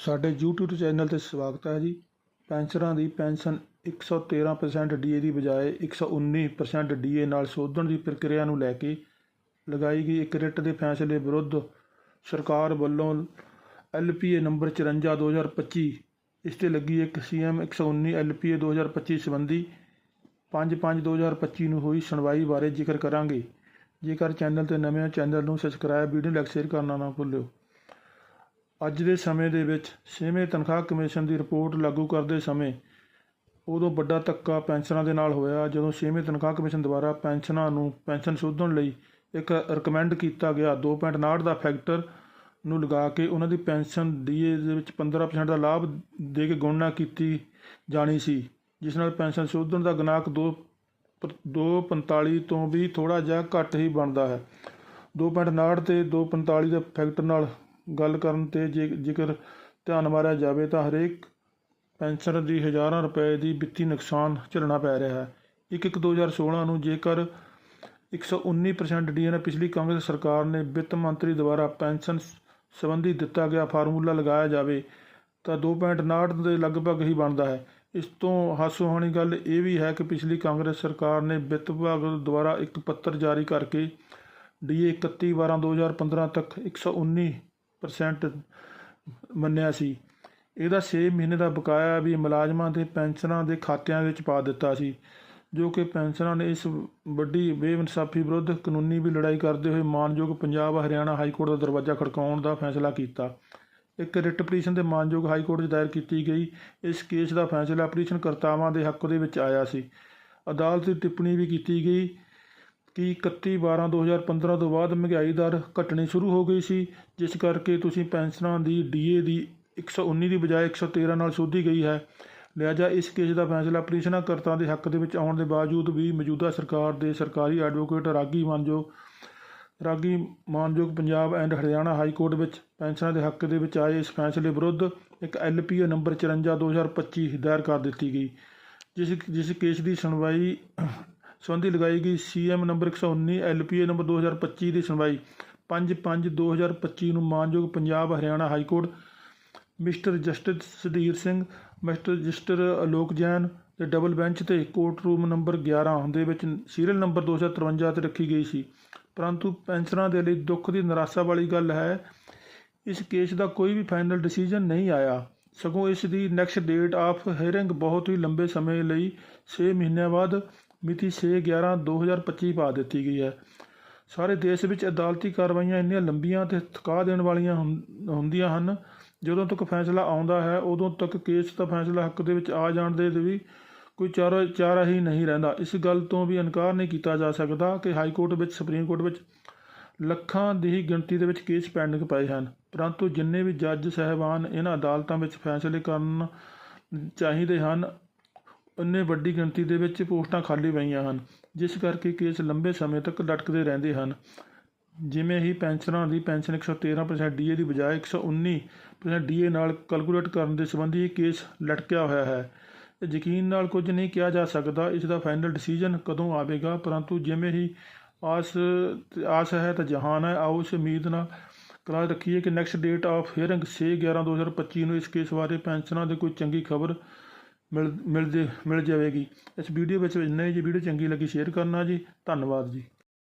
ਸਾਡੇ YouTube channel 'ਤੇ ਸਵਾਗਤ ਹੈ ਜੀ। ਪੈਨਸ਼ਨਰਾਂ ਦੀ ਪੈਨਸ਼ਨ 113% ਡੀਏ ਦੀ ਬਜਾਏ 119% ਡੀਏ ਨਾਲ ਸੋਧਣ ਦੀ ਪ੍ਰਕਿਰਿਆ ਨੂੰ ਲੈ ਕੇ ਲਗਾਈ ਗਈ ਇੱਕ ਰਿਟ ਦੇ ਫੈਸਲੇ ਵਿਰੁੱਧ ਸਰਕਾਰ ਵੱਲੋਂ ਐਲਪੀਏ ਨੰਬਰ 54 2025 ਇਸ ਤੇ ਲੱਗੀ ਇੱਕ ਸੀਐਮ 119 ਐਲਪੀਏ 2025 ਸੰਬੰਧੀ 5/5/2025 ਨੂੰ ਹੋਈ ਸੁਣਵਾਈ ਬਾਰੇ ਜ਼ਿਕਰ ਕਰਾਂਗੇ। ਜੇਕਰ ਚੈਨਲ ਤੇ ਨਵੇਂ ਹੋ, ਚੈਨਲ ਨੂੰ ਸਬਸਕ੍ਰਾਈਬ, ਵੀਡੀਓ ਲਾਈਕ, ਸ਼ੇਅਰ ਕਰਨਾ ਨਾ ਭੁੱਲਿਓ। ਅੱਜ ਦੇ ਸਮੇਂ ਦੇ ਵਿੱਚ ਛੇਵੇਂ ਤਨਖਾਹ ਕਮਿਸ਼ਨ ਦੀ ਰਿਪੋਰਟ ਲਾਗੂ ਕਰਦੇ ਸਮੇਂ ਉਦੋਂ ਵੱਡਾ ਧੱਕਾ ਪੈਨਸ਼ਨਰਾਂ ਦੇ ਨਾਲ ਹੋਇਆ, ਜਦੋਂ ਛੇਵੇਂ ਤਨਖਾਹ ਕਮਿਸ਼ਨ ਦੁਆਰਾ ਪੈਨਸ਼ਨਾਂ ਨੂੰ ਪੈਨਸ਼ਨ ਸੋਧਣ ਲਈ ਇੱਕ ਰეკਮੈਂਡ ਕੀਤਾ ਗਿਆ। 2.59 ਦਾ ਫੈਕਟਰ ਨੂੰ ਲਗਾ ਕੇ ਉਹਨਾਂ ਦੀ ਪੈਨਸ਼ਨ ਡੀਏ ਦੇ ਵਿੱਚ 15% ਦਾ ਲਾਭ ਦੇ ਕੇ ਗਣਨਾ ਕੀਤੀ ਜਾਣੀ ਸੀ, ਜਿਸ ਨਾਲ ਪੈਨਸ਼ਨ ਸੋਧਣ ਦਾ ਗਨਾਕ 2 245 ਤੋਂ ਵੀ ਥੋੜਾ ਜਿਹਾ ਘੱਟ ਹੀ ਬਣਦਾ ਹੈ। 2.59 ਤੇ 245 ਦੇ ਫੈਕਟਰ ਨਾਲ ਗੱਲ ਕਰਨ ਤੇ ਜੇ ਜੇਕਰ ਧਿਆਨ ਮਾਰਿਆ ਜਾਵੇ ਤਾਂ ਹਰੇਕ ਪੈਨਸ਼ਨਰ ਦੀ ਹਜ਼ਾਰਾਂ ਰੁਪਏ ਦੀ ਵਿੱਤੀ ਨੁਕਸਾਨ ਝੱਲਣਾ ਪੈ ਰਿਹਾ ਹੈ। ਇੱਕ ਇੱਕ 2016 ਨੂੰ ਜੇਕਰ 119% ਡੀਏ ਨਾਲ ਪਿਛਲੀ ਕਾਂਗਰਸ ਸਰਕਾਰ ਨੇ ਵਿੱਤ ਮੰਤਰੀ ਦੁਆਰਾ ਪੈਨਸ਼ਨ ਸੰਬੰਧੀ ਦਿੱਤਾ ਗਿਆ ਫਾਰਮੂਲਾ ਲਗਾਇਆ ਜਾਵੇ ਤਾਂ 2.59 ਦੇ ਲਗਭਗ ਹੀ ਬਣਦਾ ਹੈ। ਇਸ ਤੋਂ ਹਾਸੋਹਾਣੀ ਗੱਲ ਇਹ ਵੀ ਹੈ ਕਿ ਪਿਛਲੀ ਕਾਂਗਰਸ ਸਰਕਾਰ ਨੇ ਵਿੱਤ ਵਿਭਾਗ ਦੁਆਰਾ ਇੱਕ ਪੱਤਰ ਜਾਰੀ ਕਰਕੇ ਡੀਏ 31 12 2015 ਤੱਕ 119% ਮੰਨਿਆ ਸੀ। ਇਹਦਾ 6 ਮਹੀਨੇ ਦਾ ਬਕਾਇਆ ਵੀ ਮੁਲਾਜ਼ਮਾਂ ਦੇ ਪੈਨਸ਼ਨਰਾਂ ਦੇ ਖਾਤਿਆਂ ਵਿੱਚ ਪਾ ਦਿੱਤਾ ਸੀ, ਜੋ ਕਿ ਪੈਨਸ਼ਨਰਾਂ ਨੇ ਇਸ ਵੱਡੀ ਬੇਇਨਸਾਫੀ ਵਿਰੁੱਧ ਕਾਨੂੰਨੀ ਵੀ ਲੜਾਈ ਕਰਦੇ ਹੋਏ ਮਾਨਯੋਗ ਪੰਜਾਬ, ਹਰਿਆਣਾ ਹਾਈ ਕੋਰਟ ਦਾ ਦਰਵਾਜ਼ਾ ਖੜਕਾਉਣ ਦਾ ਫੈਸਲਾ ਕੀਤਾ। ਇੱਕ ਰਿਟ ਪਟੀਸ਼ਨ ਦੇ ਮਾਨਯੋਗ ਹਾਈ ਕੋਰਟ 'ਚ ਦਾਇਰ ਕੀਤੀ ਗਈ। ਇਸ ਕੇਸ ਦਾ ਫੈਸਲਾ ਪਟੀਸ਼ਨ ਕਰਤਾਵਾਂ ਦੇ ਹੱਕ ਦੇ ਵਿੱਚ ਆਇਆ ਸੀ। ਅਦਾਲਤ ਦੀ ਟਿੱਪਣੀ ਵੀ ਕੀਤੀ ਗਈ। ਕਿ 31 12 2015 ਤੋਂ ਬਾਅਦ ਮਹਿੰਗਾਈ ਦਰ ਘਟਣੀ ਸ਼ੁਰੂ ਹੋ ਗਈ ਸੀ, ਜਿਸ ਕਰਕੇ ਤੁਸੀਂ ਪੈਨਸ਼ਨਾਂ ਦੀ ਡੀਏ ਦੀ 119 ਦੀ ਬਜਾਏ 113 ਨਾਲ ਸੋਧੀ ਗਈ ਹੈ। ਲਿਹਾਜ਼ਾ ਇਸ ਕੇਸ ਦਾ ਫੈਸਲਾ ਪਟੀਸ਼ਨਾਂ ਕਰਤਾ ਦੇ ਹੱਕ ਦੇ ਵਿੱਚ ਆਉਣ ਦੇ ਬਾਵਜੂਦ ਵੀ ਮੌਜੂਦਾ ਸਰਕਾਰ ਦੇ ਸਰਕਾਰੀ ਐਡਵੋਕੇਟ ਰਾਗੀ ਮਾਨਜੋ, ਰਾਗੀ ਮਾਨਯੋਗ Punjab and Haryana high court ਵਿੱਚ ਪੈਨਸ਼ਨਾਂ ਦੇ ਹੱਕ ਦੇ ਵਿੱਚ ਆਏ ਇਸ ਫੈਸਲੇ ਵਿਰੁੱਧ ਇੱਕ ਐਲਪੀਓ ਨੰਬਰ 54 2025 ਦਾਇਰ ਕਰ ਦਿੱਤੀ ਗਈ, ਜਿਸ ਜਿਸ ਕੇਸ ਦੀ ਸੁਣਵਾਈ ਸੰਬੰਧੀ ਲਗਾਈ ਗਈ ਸੀਐਮ ਨੰਬਰ 119 ਐਲਪੀਏ ਨੰਬਰ 2025 ਦੀ ਸੁਣਵਾਈ। 5/5/2025 ਨੂੰ ਮਾਨਯੋਗ Punjab Haryana high court mister justice Sudhir Singh, mister register Alok Jain ਦੇ ਡਬਲ ਬੈਂਚ ਤੇ ਕੋਰਟ ਰੂਮ ਨੰਬਰ 11 ਦੇ ਵਿੱਚ ਸੀਰੀਅਲ ਨੰਬਰ 253 ਤੇ ਰੱਖੀ ਗਈ ਸੀ। ਪਰੰਤੂ ਪੈਨਸ਼ਨਰਾਂ ਦੇ ਲਈ ਦੁੱਖ ਦੀ ਨਿਰਾਸ਼ਾ ਵਾਲੀ ਗੱਲ ਹੈ, ਇਸ ਕੇਸ ਦਾ ਕੋਈ ਵੀ ਫਾਈਨਲ ਡਿਸੀਜਨ ਨਹੀਂ ਆਇਆ। ਸਗੋਂ ਇਸ ਦੀ ਨੈਕਸਟ ਡੇਟ ਆਫ ਹੇਅਰਿੰਗ ਬਹੁਤ ਹੀ ਲੰਬੇ ਸਮੇਂ ਲਈ 6 ਮਹੀਨਿਆਂ ਬਾਅਦ ਮਿਤੀ 6/11/2025 ਪਾ ਦਿੱਤੀ ਗਈ ਹੈ। ਸਾਰੇ ਦੇਸ਼ ਵਿੱਚ ਅਦਾਲਤੀ ਕਾਰਵਾਈਆਂ ਇੰਨੀਆਂ ਲੰਬੀਆਂ ਤੇ ਥਕਾ ਦੇਣ ਵਾਲੀਆਂ ਹੁੰਦੀਆਂ ਹਨ, ਜਦੋਂ ਤੱਕ ਫੈਸਲਾ ਆਉਂਦਾ ਹੈ, ਉਦੋਂ ਤੱਕ ਕੇਸ ਦਾ ਫੈਸਲਾ ਹੱਕ ਦੇ ਵਿੱਚ ਆ ਜਾਣ ਦੇ ਵੀ ਕੋਈ ਚਾਰਾ ਚਾਰਾ ਹੀ ਨਹੀਂ ਰਹਿੰਦਾ। ਇਸ ਗੱਲ ਤੋਂ ਵੀ ਇਨਕਾਰ ਨਹੀਂ ਕੀਤਾ ਜਾ ਸਕਦਾ ਕਿ ਹਾਈ ਕੋਰਟ ਵਿੱਚ, ਸੁਪਰੀਮ ਕੋਰਟ ਵਿੱਚ ਲੱਖਾਂ ਦੀ ਗਿਣਤੀ ਦੇ ਵਿੱਚ ਕੇਸ ਪੈਂਡਿੰਗ ਪਏ ਹਨ। ਪਰੰਤੂ ਜਿੰਨੇ ਵੀ ਜੱਜ, ਸਹਿਬਾਨ ਇਹਨਾਂ ਅਦਾਲਤਾਂ ਵਿੱਚ ਫੈਸਲੇ ਕਰਨ ਚਾਹੀਦੇ ਹਨ ਇੰਨੇ ਵੱਡੀ ਗਿਣਤੀ ਦੇ ਵਿੱਚ ਪੋਸਟਾਂ ਖਾਲੀ ਪਈਆਂ ਹਨ, ਜਿਸ ਕਰਕੇ ਕੇਸ ਲੰਬੇ ਸਮੇਂ ਤੱਕ ਲਟਕਦੇ ਰਹਿੰਦੇ ਹਨ। ਜਿਵੇਂ ਹੀ ਪੈਨਸ਼ਨਰਾਂ ਦੀ ਪੈਨਸ਼ਨ 113% ਡੀਏ ਦੀ ਬਜਾਏ 119% ਡੀਏ ਨਾਲ ਕੈਲਕੂਲੇਟ ਕਰਨ ਦੇ ਸੰਬੰਧੀ ਇਹ ਕੇਸ ਲਟਕਿਆ ਹੋਇਆ ਹੈ। ਯਕੀਨ ਨਾਲ ਕੁਝ ਨਹੀਂ ਕਿਹਾ ਜਾ ਸਕਦਾ ਇਸ ਦਾ ਫਾਈਨਲ ਡਿਸੀਜਨ ਕਦੋਂ ਆਵੇਗਾ, ਪਰੰਤੂ ਜਿਵੇਂ ਹੀ ਆਸ ਆਸ ਹੈ ਤਾਂ ਜਹਾਨ ਹੈ, ਆਓ ਇਸ ਉਮੀਦ ਨਾਲ ਕਰਾ ਰੱਖੀਏ ਕਿ ਨੈਕਸਟ ਡੇਟ ਆਫ ਹੀਅਰਿੰਗ 6/11/2025 ਨੂੰ ਇਸ ਕੇਸ ਬਾਰੇ ਪੈਨਸ਼ਨਾਂ ਦੇ ਕੋਈ ਚੰਗੀ ਖਬਰ ਮਿਲ ਮਿਲ ਜੇ ਮਿਲ ਜਾਵੇਗੀ। ਇਸ ਵੀਡੀਓ ਵਿੱਚ ਇੰਨਾ ਹੀ ਜੀ। ਵੀਡੀਓ ਚੰਗੀ ਲੱਗੀ, ਸ਼ੇਅਰ ਕਰਨਾ ਜੀ। ਧੰਨਵਾਦ ਜੀ।